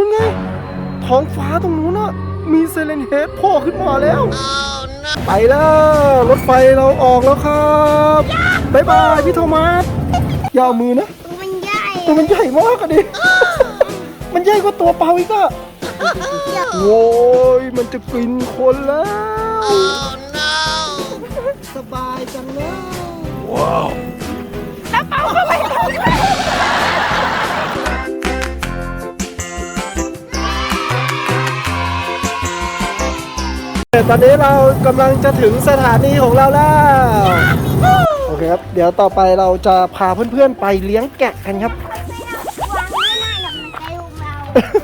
นู่นไง ท้องฟ้าตรงนู้นน่ะ มีเซเลนเฮดโผล่ขึ้นมาแล้ว ไปแล้ว รถไฟเราออกแล้วครับบ๊ายบายพี่โทมัสอย่าเอามือนะตัวมันใหญ่ตัวมันใหญ่มากอะดิ มันใหญ่กว่าตัวเปาอีกอะโว้ยมันจะกินคนแล้ว สบายจังเลยว้าว ตอนนี้เรากำลังจะถึงสถานีของเราแล้ว โอเคครับ เดี๋ยวต่อไปเราจะพาเพื่อนๆไปเลี้ยงแกะกันครับวางไม่ได้หรอกมันใกล้ลูกเรา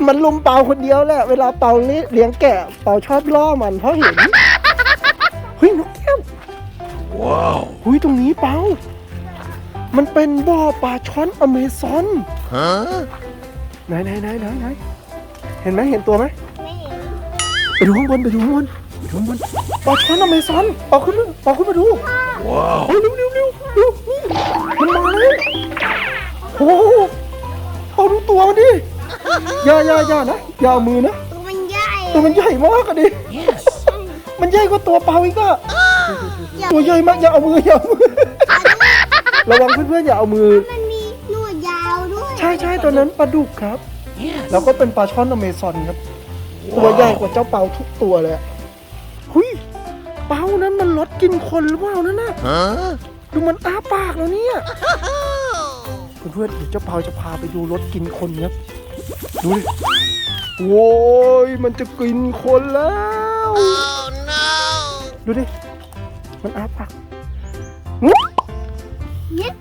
มันลุมเปาคนเดียวแหละ เวลาเปาเลี้ยงแกะ เปาชอบล่อมันเพราะเห็น เฮ้ยนกแก้ว ว้าวเฮ้ยตรงนี้เปา มันเป็นบ่อปลาช้อนอเมซอนไหนไหนไหนไหนไหนเห็นไหมเห็นตัวไหมไม่เห็นไปดูข้างบนไปดูข้างบน ไปดูข้างบนปลาช้อนอเมซอนเปาขึ้นมาเปาขึ้นมาดูว้าวเร็วเร็วเร็วเร็วนี่มันมาแล้วโอ้โหเปาดูตัวมันดิอย่าอย่าอย่านะอย่าเอามือนะตัวมันใหญ่ตัวมันใหญ่มากอะดิมันใหญ่กว่าตัวเปาอีกอะตัวใหญ่มากอย่าเอามืออย่าเอามือระวังเพื่อนๆอย่าเอามือมันมีหนวดยาวด้วยใช่ใช่ตัวนั้นปลาดุกครับแล้วก็เป็นปลาช่อนอเมซอนครับตัวใหญ่กว่าเจ้าเปาทุกตัวเลยอะหุย เปานั้นมันลดกินคนหรือเปล่านั่นน่ะดูมันอ้าปากแล้วเนี่ยเพื่อนๆเดี๋ยวเจ้าเปาจะพาไปดูรถกินคนครับดูดิโว้ยมันจะกินคนแล้วดูดิมันอ้าปากงุ๊บเนี่ย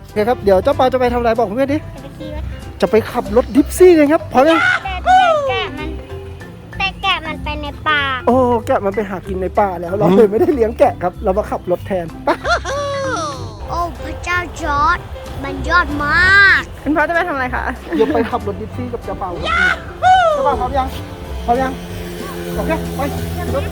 โอเคครับเดี๋ยวเจ้าเปาจะไปทำอะไรบอกเพื่อนดิจะไปขี่รถจะไปขับรถดิฟซี่กันครับพร้อมยัง ปในป่า โอ้แกะมันไปหากินในป่าแล้ว เราเลยไม่ได้เลี้ยงแกะครับ เรามาขับรถแทนไปโอ้พระเจ้าจอร์ดมันยอดมากคุณพ่อจะไปทำอะไรคะเดี๋ยวไปขับรถดิฟซี่กับเจ้าเปาครับเจ้าเปาพร้อมยังพร้อมยังโอเคไปรถ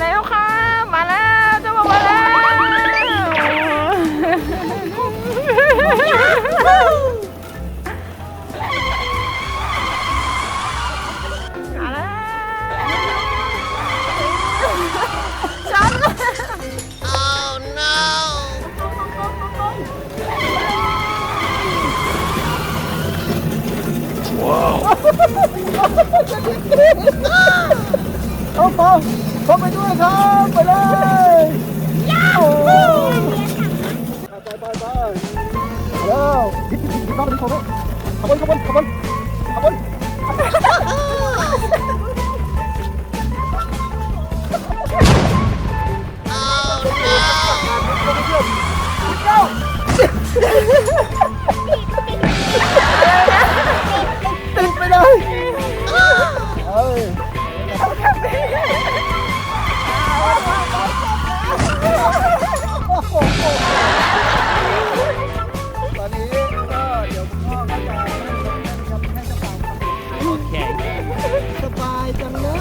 ม เอาเปาเข้าไปด้วยครับไปเลยโอ้ไปไปไปแล้วดิฟดิฟดิฟดิฟขบวนขบวนขบวนขบวนขบวนติ สบายจังเลย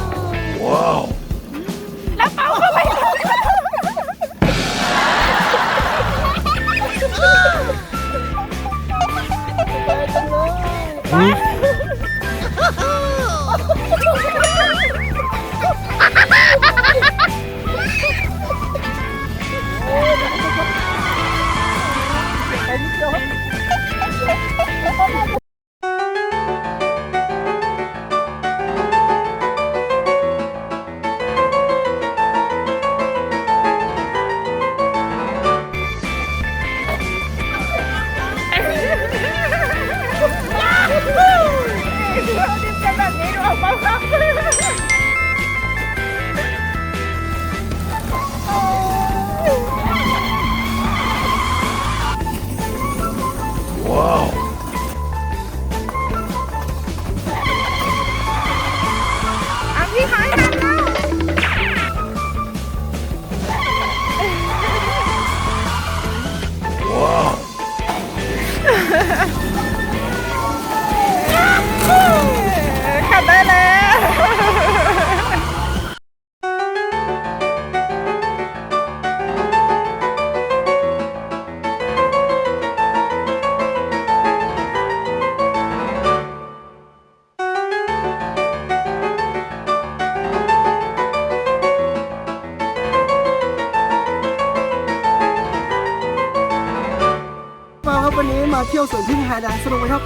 วันนี้มาเที่ยวสวนพึ่งไฮแลนด์สนุกไหมครับ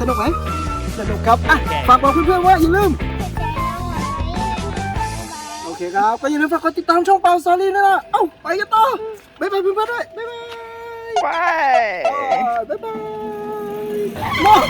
สนุกไหมสนุกครับอะฝากบอกเพื่อนๆว่าอย่าลืมโอเคครับก็อย่าลืมฝากกดติดตามช่องเปาซอรี่ด้วยนะเอ้าไปกันต่อบ๊ายบายเพื่อนๆด้วยบ๊ายบายไปบ๊ายบายมอง